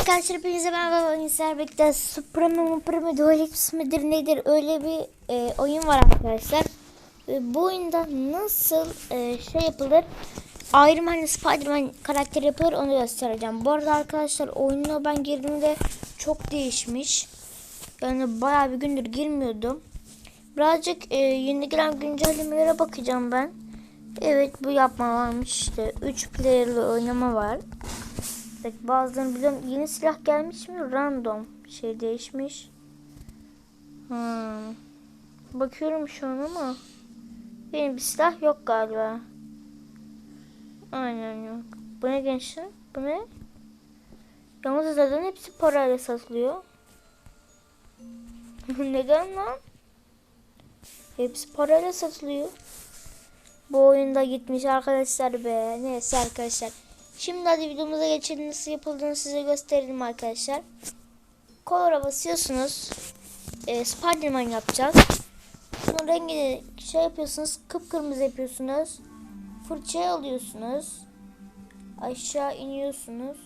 Arkadaşlar hepinize merhaba Inser Bek'te Supreme Mupreme Dualix midir nedir öyle bir e, oyun var arkadaşlar. E, bu oyunda nasıl e, şey yapılır Iron Man Spider-Man karakteri yapılır onu göstereceğim. Bu arada arkadaşlar oyuna ben girdiğimde çok değişmiş. Yani bayağı bir gündür girmiyordum. Birazcık e, yeni gelen güncellemelere bakacağım ben. Evet bu yapma varmış işte 3 player'lı oynama var. Bak bazılarını biliyorum. Yeni silah gelmiş mi? Random. Şey değişmiş. Hmm. Bakıyorum şu an ama. Benim bir silah yok galiba. Aynen yok. Bu ne gençler? Bu ne? Yalnız zaten hepsi parayla satılıyor. Neden lan? Hepsi parayla satılıyor. Bu oyunda gitmiş arkadaşlar be. Neyse arkadaşlar. Şimdi hadi videomuza geçelim. Nasıl yapıldığını size gösterelim arkadaşlar. Color'a basıyorsunuz. E, Spiderman yapacağız. Bunun rengini şey yapıyorsunuz. Kıpkırmızı yapıyorsunuz. Fırçayı alıyorsunuz. Aşağı iniyorsunuz.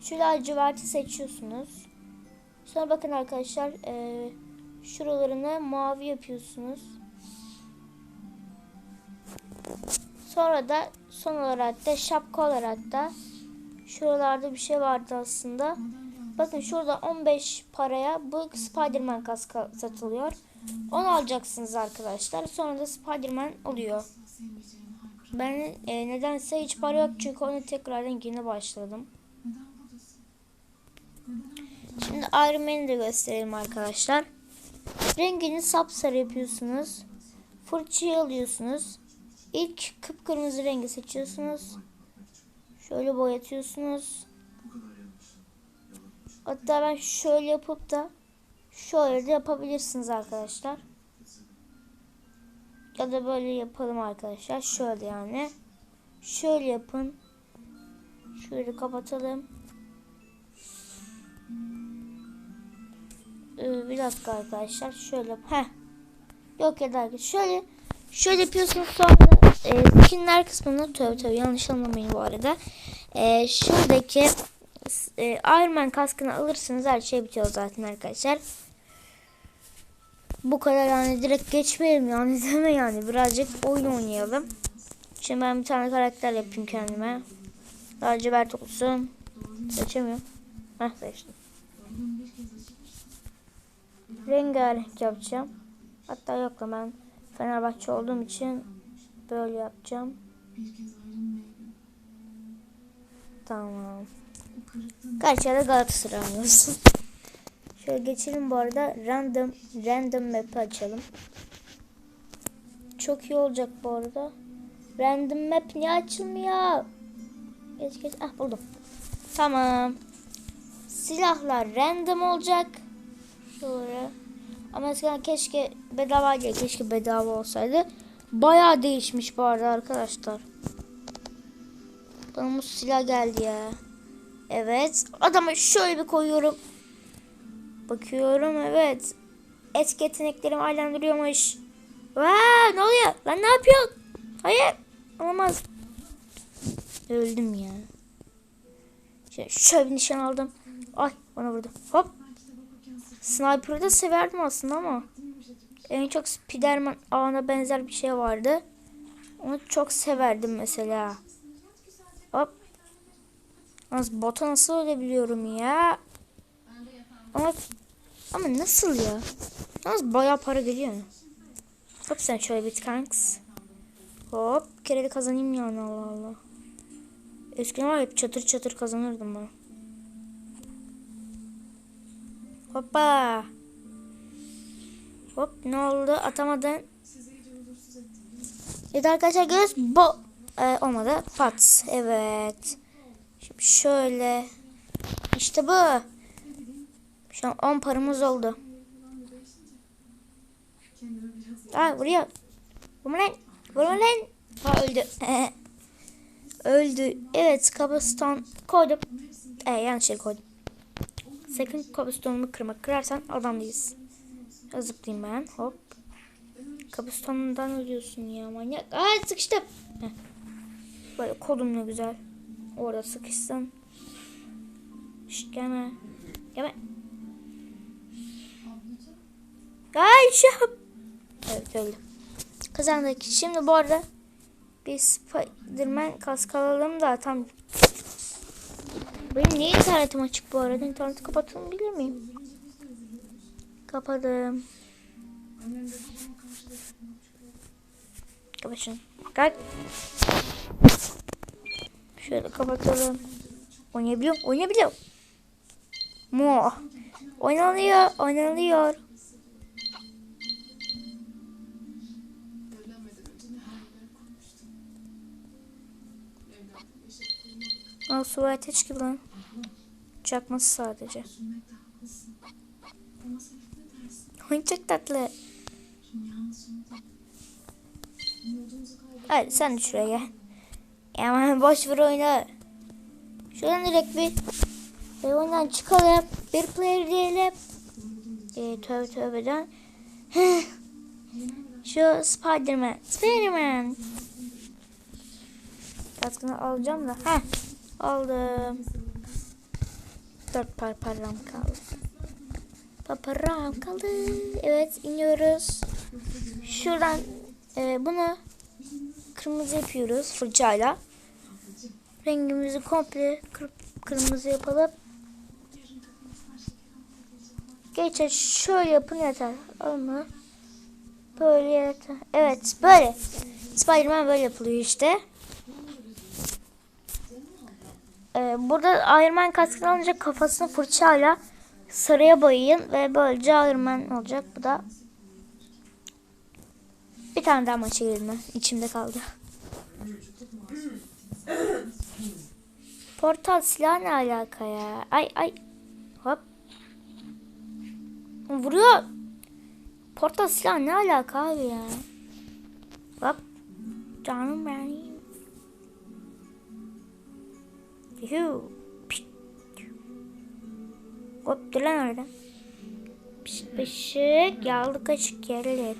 Şu laciverti seçiyorsunuz. Sonra bakın arkadaşlar. E, şuralarını mavi yapıyorsunuz. Sonra da son olarak da şapka olarak da şuralarda bir şey vardı aslında. Bakın şurada 15 paraya bu Spiderman kaskı satılıyor. Onu alacaksınız arkadaşlar. Sonra da Spiderman oluyor. Ben e, nedense hiç para yok çünkü onu tekrardan yeni başladım. Şimdi Iron Man'i de gösterelim arkadaşlar. Rengini sapsarı yapıyorsunuz. Fırçayı alıyorsunuz. İlk kıpkırmızı rengi seçiyorsunuz. Şöyle boyatıyorsunuz. Hatta ben şöyle yapıp da şöyle de yapabilirsiniz arkadaşlar. Ya da böyle yapalım arkadaşlar. Şöyle yani. Şöyle yapın. Şöyle kapatalım. Ee, bir dakika arkadaşlar. Şöyle. Heh. Yok ya da şöyle şöyle yapıyorsunuz sonra e, skinler kısmında tabii tabii yanlış anlamayın bu arada. E, şuradaki e, Iron Man kaskını alırsınız her şey bitiyor zaten arkadaşlar. Bu kadar yani direkt geçmeyelim yani deme yani birazcık oyun oynayalım. Şimdi ben bir tane karakter yapayım kendime. Lacivert olsun. Seçemiyorum. Heh seçtim. Rengarenk yapacağım. Hatta yok da ben Fenerbahçe olduğum için böyle yapacağım. Tamam. Karşıya da Galatasaray olsun. Şöyle geçelim bu arada. Random random map'i açalım. Çok iyi olacak bu arada. Random map niye açılmıyor? Geç geç. Ah buldum. Tamam. Silahlar random olacak. Şöyle. Ama eskiden keşke bedava değil. Keşke bedava olsaydı. Bayağı değişmiş bu arada arkadaşlar. Bana silah geldi ya. Evet. Adamı şöyle bir koyuyorum. Bakıyorum evet. Etki yeteneklerim halen duruyormuş. Vaa ne oluyor? Lan ne yapıyorsun? Hayır. Olamaz. Öldüm ya. Şöyle, şöyle bir nişan aldım. Ay bana vurdu. Hop. Sniper'ı da severdim aslında ama. En çok Spiderman ağına benzer bir şey vardı. Onu çok severdim mesela. Hop. Nasıl bota nasıl ölebiliyorum ya? Ama ama nasıl ya? Nasıl bayağı para geliyor. Hop sen şöyle bir tanks. Hop bir kere de kazanayım yani Allah Allah. Eskiden var hep çatır çatır kazanırdım ben. Hoppa. Hop ne oldu atamadın. Evet arkadaşlar göz bo ee, olmadı. Pat. Evet. Şimdi şöyle. İşte bu. Şu an 10 paramız oldu. Aa vuruyor. Vurma lan. Ha öldü. öldü. Evet kabuston koydum. Ee, yanlış yere koydum. Sakın kabustonumu kırma. Kırarsan adam değilsin. Zıplayayım ben. Hop. Kabustonundan ölüyorsun ya manyak. Aa sıkıştım. Böyle kolum ne güzel. Orada sıkışsın. Şşt gelme. Gelme. Ay şu. Evet öldüm. Kazandık. Şimdi bu arada bir Spiderman kask alalım da tam. Benim niye internetim açık bu arada? İnterneti kapatalım bilir miyim? Kapadım. Kapat şunu. Kalk. Şöyle kapatalım. Oynayabiliyor Oynayabiliyor. Mo. Oynanıyor. Oynanıyor. Aa, su ve ateş gibi lan. Çakması sadece. Çok tatlı. Hadi sen de şuraya gel. Hemen boş ver oyunu. Şuradan direkt bir e, oyundan çıkalım. Bir player diyelim. E, tövbe tövbeden. Şu Spiderman. Spiderman. Kaskını alacağım da. Heh. Aldım. Dört par param kaldı. Paparam kaldı. Evet iniyoruz. Şuradan e, bunu kırmızı yapıyoruz fırçayla. Rengimizi komple kır, kırmızı yapalım. Geçe şöyle yapın yeter. Ama böyle yeter. Evet böyle. Spiderman böyle yapılıyor işte. Ee, burada Iron Man kaskını alınca kafasını fırçayla sarıya boyayın ve böylece Iron olacak. Bu da bir tane daha maça girme. içimde kaldı. Portal silah ne alaka ya? Ay ay. Hop. Vuruyor. Portal silah ne alaka abi ya? Hop. Canım benim. Yuhu. Hop dur lan oradan. Pişt pışık. Yağlı kaşık yerler.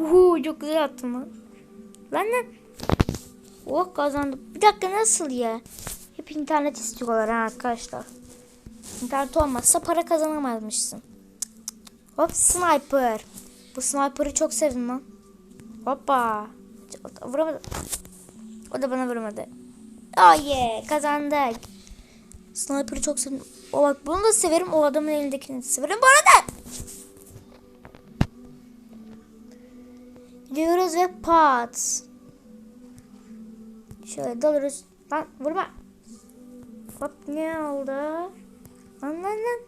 Uhu çok güzel attım lan. Lan lan. Oh kazandım. Bir dakika nasıl ya? Hep internet istiyorlar ha arkadaşlar. İnternet olmazsa para kazanamazmışsın. Hop sniper. Bu sniper'ı çok sevdim lan. Hoppa. Vuramadı. O da bana vuramadı. Oh yeah kazandık. Sniper'ı çok sevdim. O bak bunu da severim. O adamın elindekini de severim. Bu arada. Gidiyoruz ve pat. Şöyle dalırız. Lan vurma. Hop ne oldu? Lan lan lan.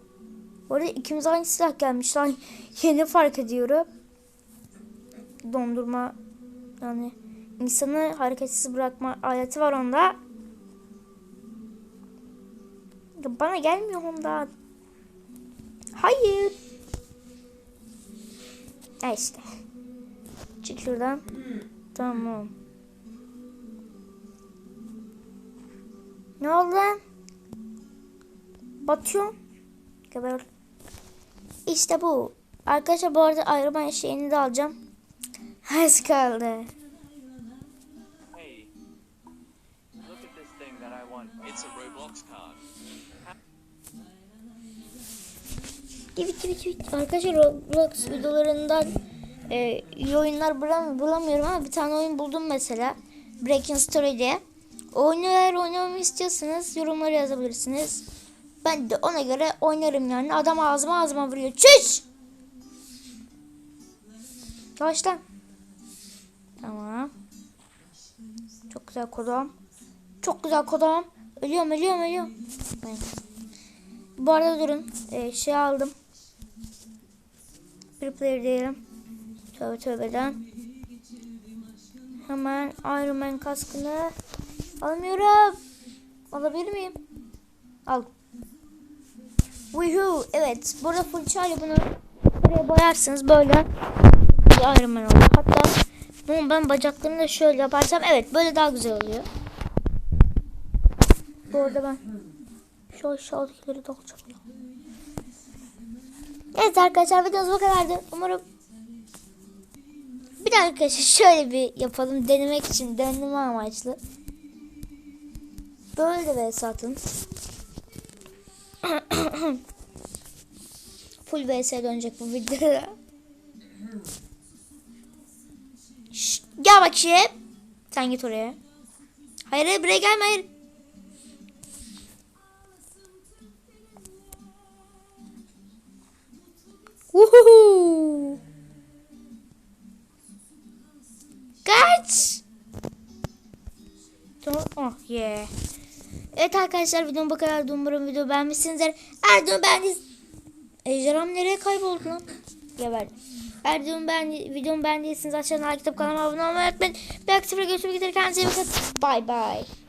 Orada ikimiz aynı silah gelmiş lan. Yeni fark ediyorum. Dondurma yani insanı hareketsiz bırakma aleti var onda. Ya Bana gelmiyor onda. Hayır. Ha işte. Çık şuradan. Tamam. Ne oldu? Batıyorum. Geber. İşte bu. Arkadaşlar bu arada Man şeyini de alacağım. Az kaldı. Evet evet evet. Arkadaşlar Roblox videolarından e, iyi oyunlar bulam bulamıyorum ama bir tane oyun buldum mesela. Breaking Story diye. Oyunu eğer oynamamı istiyorsanız yorumlara yazabilirsiniz. Ben de ona göre oynarım yani. Adam ağzıma ağzıma vuruyor. Çüş! Yavaş lan. Tamam. Çok güzel kodum. Çok güzel kodum. Ölüyorum ölüyorum ölüyorum. Evet. Bu arada durun. Ee, şey aldım. Bir player diyelim. Tövbe tövbeden. Hemen Iron Man kaskını alamıyorum. Alabilir miyim? Al. Woohoo. Evet. Burada fırçayla bunu buraya boyarsınız. Böyle Iron Man olur. Hatta bunu ben bacaklarını da şöyle yaparsam evet böyle daha güzel oluyor. Bu arada ben şu aşağıdakileri de alacağım. Evet arkadaşlar videomuz bu kadardı. Umarım bir de arkadaşlar şöyle bir yapalım denemek için deneme amaçlı. Böyle de vs atın. Full vs dönecek bu videoda. Şşt, gel bakayım. Sen git oraya. Hayır buraya gelme hayır. Tamam. Oh yeah. Evet arkadaşlar videom bu kadar. Umarım video beğenmişsinizdir. Eğer videomu beğendiyseniz... Ejderham nereye kayboldu lan? Geberdi. Eğer videomu, beğendi, videomu beğendiyseniz aşağıdan like atıp kanalıma abone olmayı unutmayın. Bir aktif görüşmek üzere. Kendinize iyi bakın. Bye bye.